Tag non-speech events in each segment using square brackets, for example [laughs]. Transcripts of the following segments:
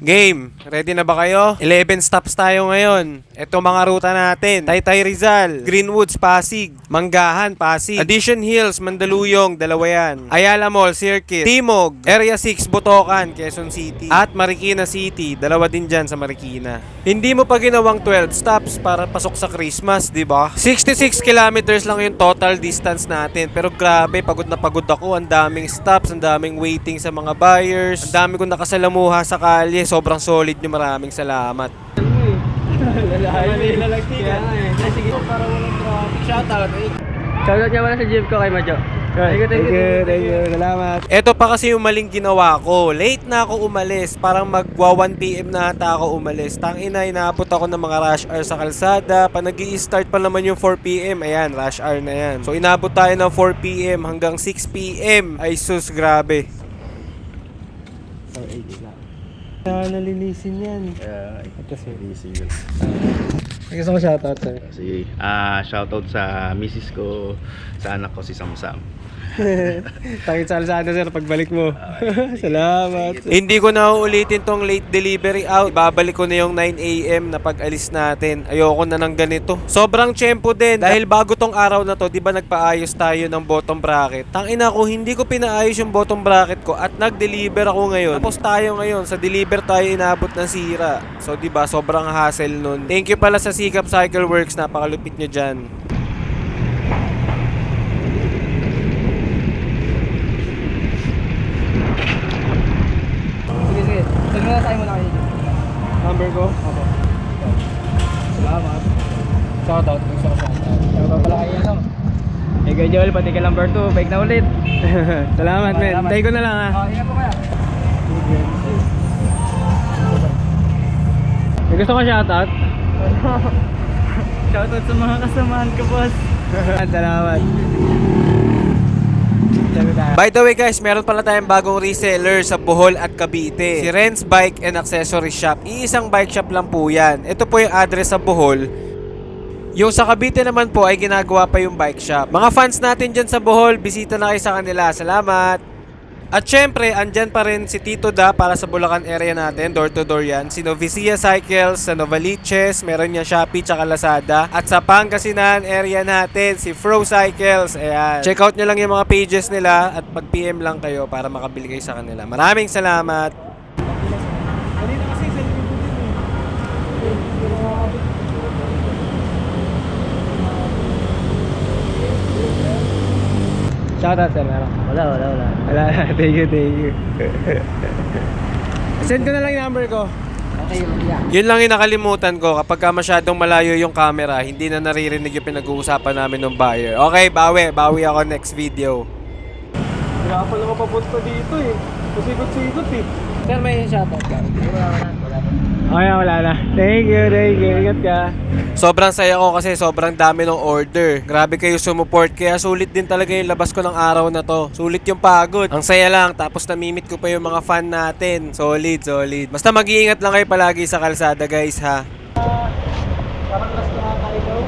Game, ready na ba kayo? 11 stops tayo ngayon. Ito mga ruta natin. Taytay Rizal, Greenwoods, Pasig, Manggahan, Pasig, Addition Hills, Mandaluyong, dalawa yan. Ayala Mall, Circuit, Timog, Area 6, Botocan, Quezon City, at Marikina City, dalawa din dyan sa Marikina. Hindi mo pa ginawang 12 stops para pasok sa Christmas, di ba? 66 kilometers lang yung total distance natin. Pero grabe, pagod na pagod ako. Ang daming stops, ang daming waiting sa mga buyers. Ang dami kong nakasalamuha sa kalye. Sobrang solid nyo. Maraming salamat. Shoutout nga pala sa jeep ko kay Majo. Thank you, thank you, thank you. Salamat. Ito pa kasi yung maling ginawa ko. Late na ako umalis. Parang magwa 1pm na ata ako umalis. Tangina, inaabot ako ng mga rush hour sa kalsada. Pa nag start pa naman yung 4pm. Ayan, rush hour na yan. So inabot tayo ng 4pm hanggang 6pm. Ay sus, grabe. Ah, nalinisin yan. Ito si Easy. Gusto ko shoutout sir. Sige. Ah, shoutout sa misis ko, sa anak ko si Samsam. Takit sa alsada sir pagbalik mo. [laughs] Salamat. Hindi ko na uulitin tong late delivery out. Babalik ko na yung 9am na pag-alis natin. Ayoko na ng ganito. Sobrang tsempo din. Dahil bago tong araw na to, di ba nagpaayos tayo ng bottom bracket? Tangina ko, hindi ko pinaayos yung bottom bracket ko at nag-deliver ako ngayon. Tapos tayo ngayon, sa deliver tayo inabot ng sira. So di ba sobrang hassle nun. Thank you pala sa Sikap Cycle Works. Napakalupit nyo dyan. Sige, sige. Sige na tayo muna kayo. Number ko? Opo. Salamat. Shoutout. Gusto ko shoutout. Shoutout pala kayo ano. Kuya Joel, pati ka number 2. Bike na ulit. [laughs] Salamat, men. Tayo ko na lang ha. Oh, ingat po kaya. May gusto ko shoutout? [laughs] Shoutout sa mga kasamahan ko, boss. [laughs] Salamat. By the way guys, meron pala tayong bagong reseller sa Bohol at Cavite. Si Renz Bike and Accessory Shop. Iisang bike shop lang po yan. Ito po yung address sa Bohol. Yung sa Cavite naman po ay ginagawa pa yung bike shop. Mga fans natin dyan sa Bohol, bisita na kayo sa kanila. Salamat! At syempre, andyan pa rin si Tito Da para sa Bulacan area natin, door to door yan. Si Novicia Cycles, sa Novaliches, meron niya Shopee tsaka Lazada. At sa Pangasinan area natin, si Fro Cycles. Ayan. Check out nyo lang yung mga pages nila at pag-PM lang kayo para makabili kayo sa kanila. Maraming salamat! Shoutout sir, meron. Wala, wala, wala. Wala, [laughs] thank you, thank you. [laughs] Send ko na lang yung number ko. Okay, yeah. Yun lang yung nakalimutan ko. Kapag ka masyadong malayo yung camera, hindi na naririnig yung pinag-uusapan namin ng buyer. Okay, bawi. Bawi ako next video. Kaya pala mapapunta dito eh. Pasikot-sikot eh. Sir, may shoutout ka. Wala, wala, wala. Okay, wala na. Thank you, thank you. Ingat ka. Sobrang saya ko kasi sobrang dami ng order. Grabe kayo sumuport. Kaya sulit din talaga yung labas ko ng araw na to. Sulit yung pagod. Ang saya lang. Tapos namimit ko pa yung mga fan natin. Solid, solid. Basta mag-iingat lang kayo palagi sa kalsada guys ha. Parang last na ka ikaw.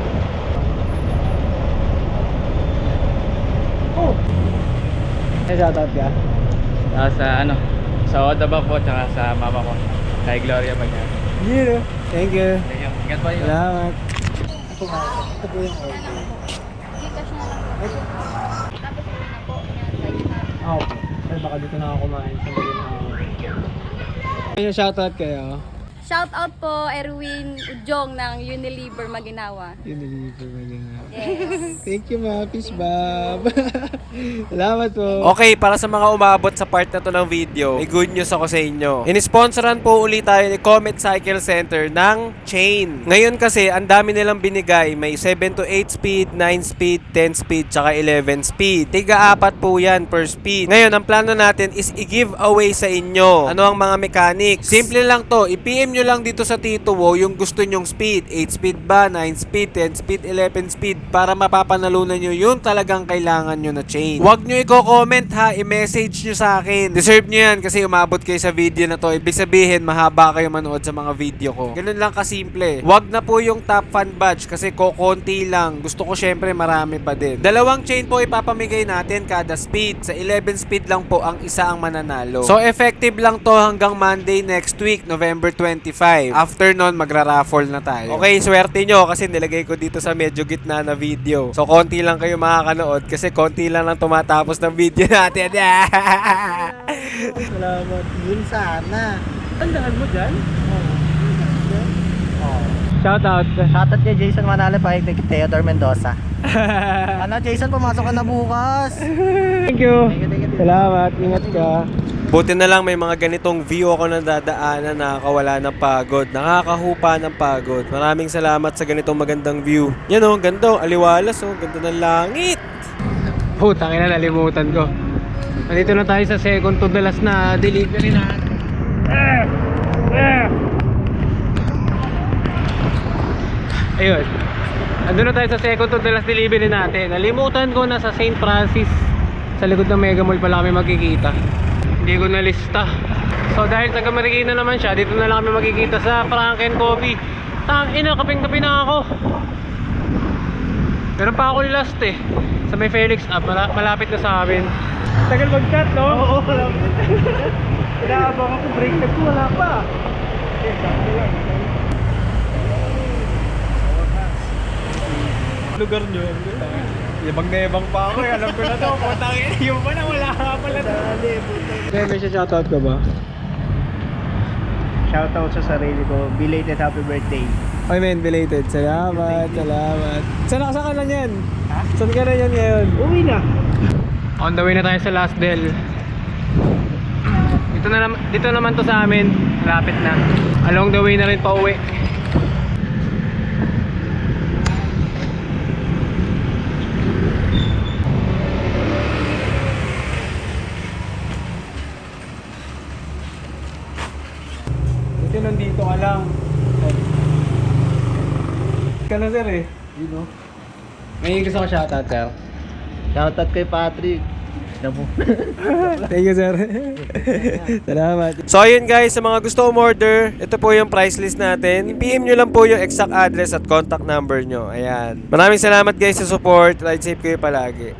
May shoutout ka? Ah, sa ano, sa Odaba po, tsaka sa mama ko, kay Gloria Bagyan. Yeah. Thank you. Thank you. Ingat po yun. Salamat. Ito nga. Ito po yung order. Gcash na lang po. Tapos ito na po. Ah, okay. Baka dito na ako kumain. Sandali na ako. May shoutout kayo. Shout out po Erwin Ujong ng Unilever Maginawa. Unilever Maginawa. Yes. Thank you, ma. Peace, Bob. [laughs] Salamat po. Okay, para sa mga umabot sa part na to ng video, may good news ako sa inyo. Inisponsoran po ulit tayo ni Comet Cycle Center ng chain. Ngayon kasi, ang dami nilang binigay. May 7 to 8 speed, 9 speed, 10 speed, tsaka 11 speed. Tiga-apat po yan per speed. Ngayon, ang plano natin is i-give away sa inyo. Ano ang mga mechanics? Simple lang to. I-PM nyo nyo lang dito sa Tito Wo yung gusto nyong speed. 8 speed ba, 9 speed, 10 speed, 11 speed para mapapanalunan nyo yung talagang kailangan nyo na chain. Huwag nyo i-comment ha, i-message nyo sa akin. Deserve nyo yan kasi umabot kayo sa video na to. Ibig sabihin, mahaba kayo manood sa mga video ko. Ganun lang kasimple. Huwag na po yung top fan badge kasi kokonti lang. Gusto ko syempre marami pa din. Dalawang chain po ipapamigay natin kada speed. Sa 11 speed lang po ang isa ang mananalo. So effective lang to hanggang Monday next week, November 25. After nun, magra-raffle na tayo. Okay, swerte nyo kasi nilagay ko dito sa medyo gitna na video. So konti lang kayo makakanood kasi konti lang lang tumatapos ng video natin. [laughs] Salamat. Yun sana. Tandaan mo dyan? Shout out. Shoutout kay Jason Manalo pa kay Theodore Mendoza. [laughs] ano Jason, pumasok ka na bukas. Thank you. Salamat. Ingat ka. Buti na lang may mga ganitong view ako na dadaanan nakakawala ng pagod. Nakakahupa ng pagod. Maraming salamat sa ganitong magandang view. Yan oh, ganda oh, aliwalas oh, ganda ng langit. Putang ina, nalimutan ko. Nandito na tayo sa second to the last na delivery na. Ayun. Andun na tayo sa second to the last delivery natin. Nalimutan ko na sa St. Francis. Sa likod ng Mega Mall pala kami magkikita. Hindi ko nalista. So dahil taga Marikina naman siya, dito na lang kami magkikita sa Franken Coffee. Tang ina, kaping-kapi na ako. Meron pa ako last eh. Sa may Felix mala- malapit na sa amin. Tagal mag-cut, no? Oo, malapit. Inaabang ako, break na ko, wala pa. Lugar nyo. Ibang na ibang pa ako eh. Alam ko na to. Putang ina, yung pa na wala ka pala. Dali, putang May siya shoutout ka ba? Shoutout sa sarili ko. Belated happy birthday. Ay men, belated. Salamat, salamat. Saan ka na yan? Ha? Saan ka na yan ngayon? Uwi na. On the way na tayo sa last del. Dito na naman, dito naman to sa amin. Malapit na. Along the way na rin pa uwi. Ka na sir eh. You know. May gusto ko shoutout sir. Shoutout kay Patrick. [laughs] Thank you sir. [laughs] Salamat. So ayun guys, sa mga gusto umorder, ito po yung price list natin. I-PM nyo lang po yung exact address at contact number nyo. Ayan. Maraming salamat guys sa support. Ride safe kayo palagi.